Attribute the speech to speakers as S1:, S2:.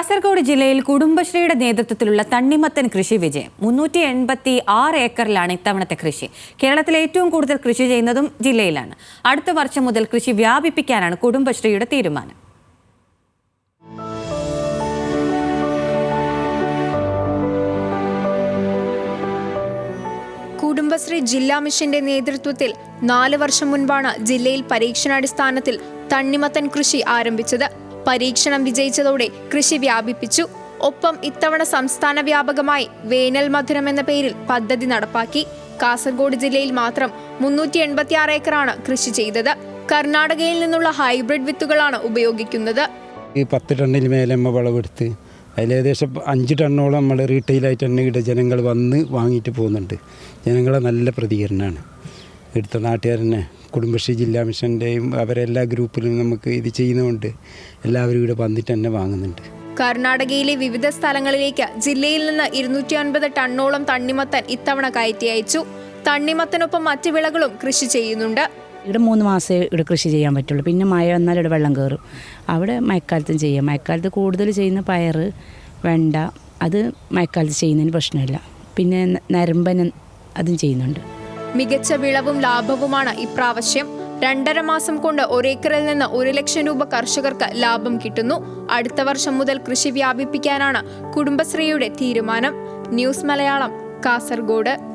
S1: കാസർഗോഡ് ജില്ലയിൽ കുടുംബശ്രീയുടെ നേതൃത്വത്തിലുള്ള തണ്ണിമത്തൻ കൃഷി വിജയം. മുന്നൂറ്റി എൺപത്തി ആറ് ഏക്കറിലാണ് ഇത്തവണത്തെ കൃഷി. കേരളത്തിൽ ഏറ്റവും കൂടുതൽ കൃഷി ചെയ്യുന്നതും ജില്ലയിലാണ്. അടുത്ത വർഷം മുതൽ കൃഷി വ്യാപിപ്പിക്കാനാണ് കുടുംബശ്രീയുടെ തീരുമാനം.
S2: കുടുംബശ്രീ ജില്ലാ മിഷന്റെ നേതൃത്വത്തിൽ നാല് വർഷം മുൻപാണ് ജില്ലയിൽ പരീക്ഷണാടിസ്ഥാനത്തിൽ തണ്ണിമത്തൻ കൃഷി ആരംഭിച്ചത്. പരീക്ഷണം വിജയിച്ചതോടെ കൃഷി വ്യാപിപ്പിച്ചു. ഒപ്പം ഇത്തവണ സംസ്ഥാന വ്യാപകമായി വേനൽ മധുരം എന്ന പേരിൽ പദ്ധതി നടപ്പാക്കി. കാസർഗോഡ് ജില്ലയിൽ മാത്രം മുന്നൂറ്റി എൺപത്തിയാറ് ഏക്കറാണ് കൃഷി ചെയ്തത്. കർണാടകയിൽ നിന്നുള്ള ഹൈബ്രിഡ് വിത്തുകളാണ് ഉപയോഗിക്കുന്നത്.
S3: ഈ പത്ത് ടണ്ണിൽ മേലെ വിളവെടുത്ത് അതിൽ ഏകദേശം അഞ്ച് ടണ്ണോളം നമ്മൾ റീറ്റെയിലായിട്ട് തന്നെ ഇവിടെ ജനങ്ങൾ വന്ന് വാങ്ങിയിട്ട് പോകുന്നുണ്ട്. ജനങ്ങളെ നല്ല പ്രതികരണമാണ്. എടുത്ത നാട്ടുകാർ തന്നെ കുടുംബശ്രീ ജില്ലാ മിഷന്റെയും അവരെല്ലാ ഗ്രൂപ്പിലും നമുക്ക് ഇത് ചെയ്യുന്നതുകൊണ്ട് എല്ലാവരും ഇവിടെ വന്നിട്ട് തന്നെ വാങ്ങുന്നുണ്ട്.
S2: കർണാടകയിലെ വിവിധ സ്ഥലങ്ങളിലേക്ക് ജില്ലയിൽ നിന്ന് ഇരുന്നൂറ്റി അൻപത് ടണ്ണോളം തണ്ണിമത്തൻ ഇത്തവണ കയറ്റി അയച്ചു. തണ്ണിമത്തനൊപ്പം മറ്റു വിളകളും കൃഷി ചെയ്യുന്നുണ്ട്.
S4: ഇവിടെ മൂന്ന് മാസമേ ഇവിടെ കൃഷി ചെയ്യാൻ പറ്റുള്ളൂ. പിന്നെ മഴ വന്നാൽ ഇവിടെ വെള്ളം കയറും. അവിടെ മഴക്കാലത്തും ചെയ്യാം. മഴക്കാലത്ത് കൂടുതൽ ചെയ്യുന്ന പയർ വെണ്ട അത് മഴക്കാലത്ത് ചെയ്യുന്നതിന് പ്രശ്നമില്ല. പിന്നെ ന- അതും ചെയ്യുന്നുണ്ട്.
S2: മികച്ച വിളവും ലാഭവുമാണ് ഇപ്രാവശ്യം. രണ്ടര മാസം കൊണ്ട് ഒരേക്കറിൽ നിന്ന് ഒരു ലക്ഷം രൂപ കർഷകർക്ക് ലാഭം കിട്ടുന്നു. അടുത്ത വർഷം മുതൽ കൃഷി വ്യാപിപ്പിക്കാനാണ് കുടുംബശ്രീയുടെ തീരുമാനം. ന്യൂസ് മലയാളം കാസർഗോഡ്.